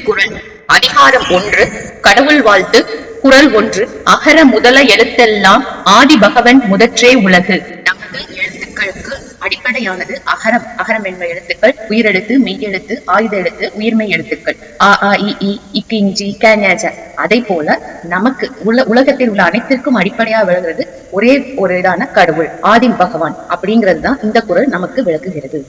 திருக்குறள் அதிகாரம் ஒன்று கடவுள் வாழ்த்து. குரல் ஒன்று அகர முதல எழுத்தெல்லாம் ஆதி பகவன் முதற்றே உலகு. நமது எழுத்துக்களுக்கு அடிப்படையானது அகரம் அகரம் என்ப எழுத்துக்கள் உயிரெழுத்து மெய்யெழுத்து ஆயுத எழுத்து உயிர்மை எழுத்துக்கள். ஆ ஆ இ இ இஞ்சி கேஞாஜ அதே போல நமக்கு உள்ள உலகத்தில் உள்ள அனைத்திற்கும் அடிப்படையா விளங்குறது ஒரே ஒரு இதான கடவுள் ஆதி பகவான். அப்படிங்கிறது தான் இந்த குரல் நமக்கு விளக்குகிறது.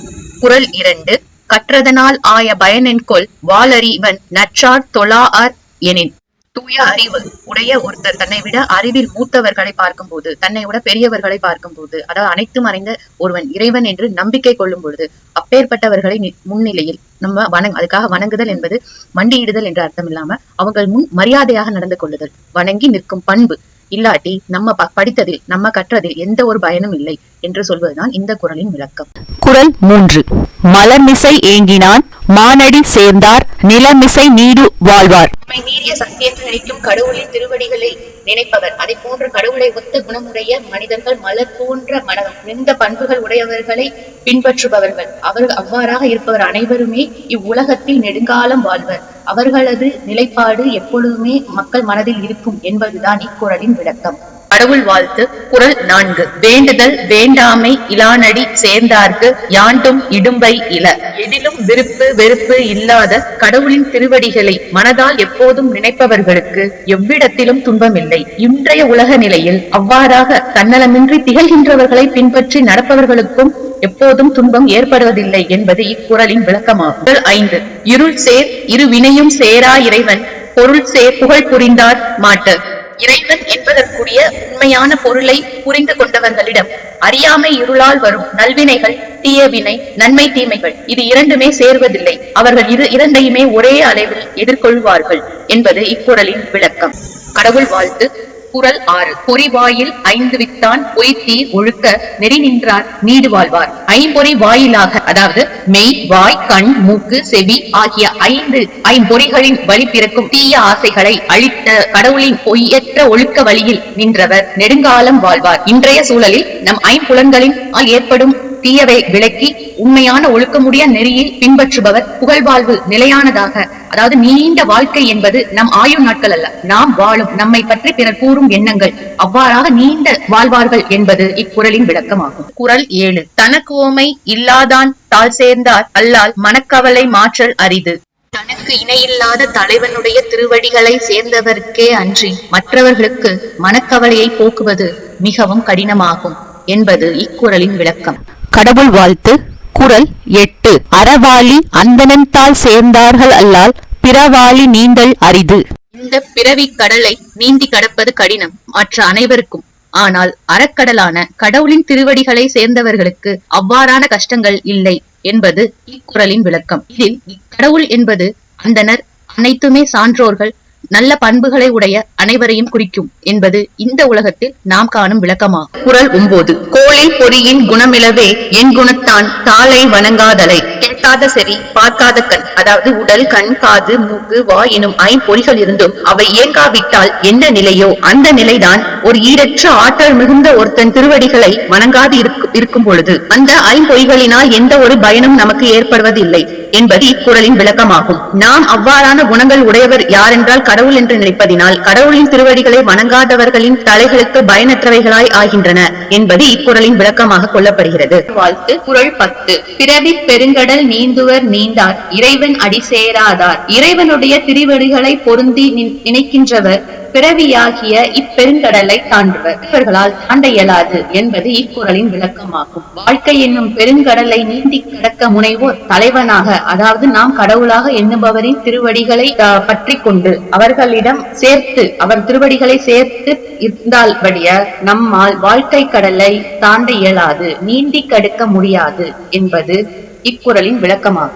குரல் இரண்டு கற்றதனால் ஆய பயனென்கொள் வாளறிவன் நற்றார் தொழார் எனின். தூய அறிவு உடைய ஒருத்தர் தன்னை விட அறிவில் மூத்தவர்களை பார்க்கும்போது தன்னை விட பெரியவர்களை பார்க்கும்போது அதாவது அனைத்தும் அறிந்த ஒருவன் இறைவன் என்று நம்பிக்கை கொள்ளும் பொழுது அப்பேற்பட்டவர்களை நி- முன்னிலையில் நம்ம வணங் அதுக்காக வணங்குதல் என்பது மண்டியிடுதல் என்ற அர்த்தம் இல்லாம அவங்கள் முன் மரியாதையாக நடந்து கொள்ளுதல் வணங்கி நிற்கும் பண்பு. இல்லாட்டி நம்ம ப- படித்ததில் நம்ம கற்றதில் எந்த ஒரு பயனும் இல்லை என்று சொல்வதுதான் இந்த குரலின் விளக்கம். குறள் மூன்று. மலர்மிசை ஏங்கினான் மானடி சேர்ந்தார். நிலமிசை நீடு வாழ்வார். நம்மை நினைக்கும் கடவுளின் திருவடிகளை நினைப்பவர். அதை போன்ற கடவுளை ஒத்த குணமுடைய மனிதர்கள் மலர் போன்ற மனம் நின்ற பண்புகள் உடையவர்களை பின்பற்றுபவர்கள். அவர்கள் அவ்வாறாக இருப்பவர் அனைவருமே இவ்வுலகத்தில் நெடுங்காலம் வாழ்வர். அவர்களது நிலைப்பாடு எப்பொழுதுமே மக்கள் மனதில் இருக்கும் என்பதுதான் இக்குறளின் விளக்கம். கடவுள் வாழ்த்து. குரல் நான்கு. வேண்டுதல் வேண்டாமை இலானடி சேர்ந்தார்க்கு யாண்டும் இடும்பை இல. எதிலும் விருப்பு வெறுப்பு இல்லாத கடவுளின் திருவடிகளை மனதால் எப்போதும் நினைப்பவர்களுக்கு எவ்விடத்திலும் துன்பமில்லை. இன்றைய உலக நிலையில் அவ்வாறாக தன்னலமின்றி திகழ்கின்றவர்களை பின்பற்றி நடப்பவர்களுக்கும் எப்போதும் துன்பம் ஏற்படுவதில்லை என்பது இக்குறளின் விளக்கமாகும். ஐந்து. இருள் சேர் இரு வினையும் சேரா இறைவன் பொருள் சேர் புகழ் புரிந்தார் மாட்டு. இறைவன் என்பதற்குரிய உண்மையான பொருளை புரிந்து கொண்டவர்களிடம் அறியாமை இருளால் வரும் நல்வினைகள் தீயவினை நன்மை தீமைகள் இது இரண்டுமே சேர்வதில்லை. அவர்கள் இரு இரண்டையுமே ஒரே அளவில் எதிர்கொள்வார்கள் என்பது இக்குறளின் விளக்கம். கடவுள் வாழ்த்து. குரல் ஆறு. பொறிவாயில் ஐந்து வித்தான் பொய்த்தி ஒழுக்க நெறி நின்றார் நீடு வாழ்வார். ஐம்பொறி வாயிலாக அதாவது மெய் வாய் கண் மூக்கு செவி ஆகிய ஐந்து ஐம்பொறிகளின் வழி பிறக்கும் தீய ஆசைகளை அழித்த கடவுளின் பொய்யற்ற ஒழுக்க வழியில் நின்றவர் நெடுங்காலம் வாழ்வார். இன்றைய சூழலில் நம் ஐம்புலன்களின் ஏற்படும் தீயவை விளக்கி உண்மையான ஒழுக்கமுடைய நெறியில் பின்பற்றுபவர் புகழ்வாழ்வு நிலையானதாக. அதாவது நீண்ட வாழ்க்கை என்பது நம் ஆயுள் நாட்கள் அல்ல. நாம் வாழும் நம்மை பற்றி பிறர் கூறும் எண்ணங்கள் அவ்வாறாக நீண்ட வாழ்வார்கள் என்பது இக்குறளின் விளக்கமாகும். குறள் ஏழு. தனக்கு ஓமை இல்லாதான் தாழ் சேர்ந்தார். அல்லால் மனக்கவலை மாற்றல் அரிது. தனக்கு இணையில்லாத தலைவனுடைய திருவடிகளை சேர்ந்தவர்க்கே அன்றி மற்றவர்களுக்கு மனக்கவலையை போக்குவது மிகவும் கடினமாகும் என்பது இக்குறளின் விளக்கம். கடவுள் வாழ்த்து. குரல் எட்டு. அறவாளி அந்தனன்தால் சேர்ந்தார்கள் அல்லால் பிறவாளி நீந்தல் அரிது. இந்த பிறவி கடலை நீந்தி கடப்பது கடினம் மற்ற அனைவருக்கும். ஆனால் அறக்கடலான கடவுளின் திருவடிகளை சேர்ந்தவர்களுக்கு அவ்வாறான கஷ்டங்கள் இல்லை என்பது இக்குறளின் விளக்கம். இதில் கடவுள் என்பது அந்தனர் அனைத்துமே சான்றோர்கள் நல்ல பண்புகளை உடைய அனைவரையும் குறிக்கும் என்பது இந்த உலகத்தில் நாம் காணும் விளக்கமாகும் குரல் ஒன்பது கோழி பொறியின் குணமிலவே என் குணத்தான் தாளை வணங்காதலை. கேட்காத செவி பார்க்காத கண் அதாவது உடல் கண் காது மூக்கு வா எனும் ஐம்பொறிகள் இருந்தும் அவை இயங்காவிட்டால் என்ன நிலையோ அந்த நிலைதான் ஒரு ஈரற்ற ஆற்றல் மிகுந்த ஒருத்தன் திருவடிகளை வணங்காது இருக்கும் பொழுது. அந்த ஐம்பொறிகளினால் எந்த ஒரு பயனும் நமக்கு ஏற்படுவதில்லை என்பது இக்குறளின் விளக்கமாகும். நாம் அவ்வாறான குணங்கள் உடையவர் யாரென்றால் கடவுள் என்று நினைப்பதினால் கடவுளின் திருவடிகளை வணங்காதவர்களின் தலைகளுக்கு பயனற்றவைகளாய் ஆகின்றன என்பது இக்குறளின் விளக்கமாக கொள்ளப்படுகிறது. வாழ்த்து குரல் பத்து. பிறவி பெருங்கடல் நீந்துவர் நீந்தார். இறைவன் அடி சேராதார் இறைவனுடைய திருவடிகளை பொருந்தி நினைக்கின்றவர் பிறவியாகிய இப்பெருங்கடலை தாண்டுவர். இவர்களால் தாண்ட இயலாது என்பது இக்குறளின் விளக்கமாகும். வாழ்க்கை என்னும் பெருங்கடலை நீந்தி கடக்க முனைவோர் தலைவனாக அதாவது நாம் கடவுளாக எண்ணுபவரின் திருவடிகளை பற்றி கொண்டு அவர்களிடம் சேர்த்து அவர் திருவடிகளை சேர்த்து இருந்தால் படிய நம்மால் வாழ்க்கை கடலை தாண்ட இயலாது நீந்தி கடக்க முடியாது என்பது இக்குறளின் விளக்கமாகும்.